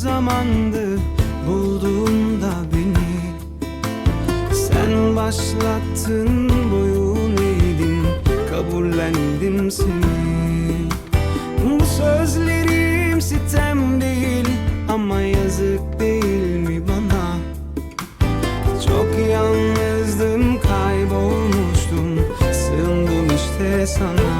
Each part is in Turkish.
zamandı bulduğunda beni. Sen başlattın boyun eğdim kabullendim seni. Bu sözlerim sitem değil ama yazık değil mi bana? Çok yalnızdım kaybolmuştum sığındım işte sana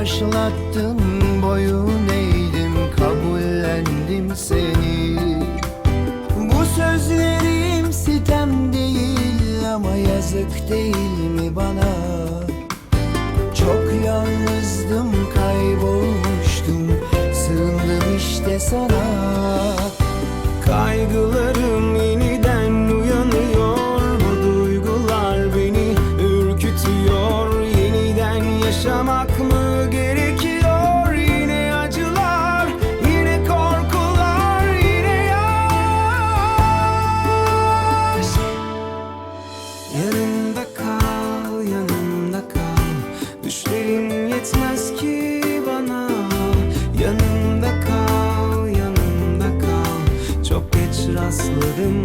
başlattın boyun eğdim kabullendim seni. Bu sözlerim sitem değil ama yazık değil mi bana? Çok yalnızdım kaybolmuştum sığındım işte sana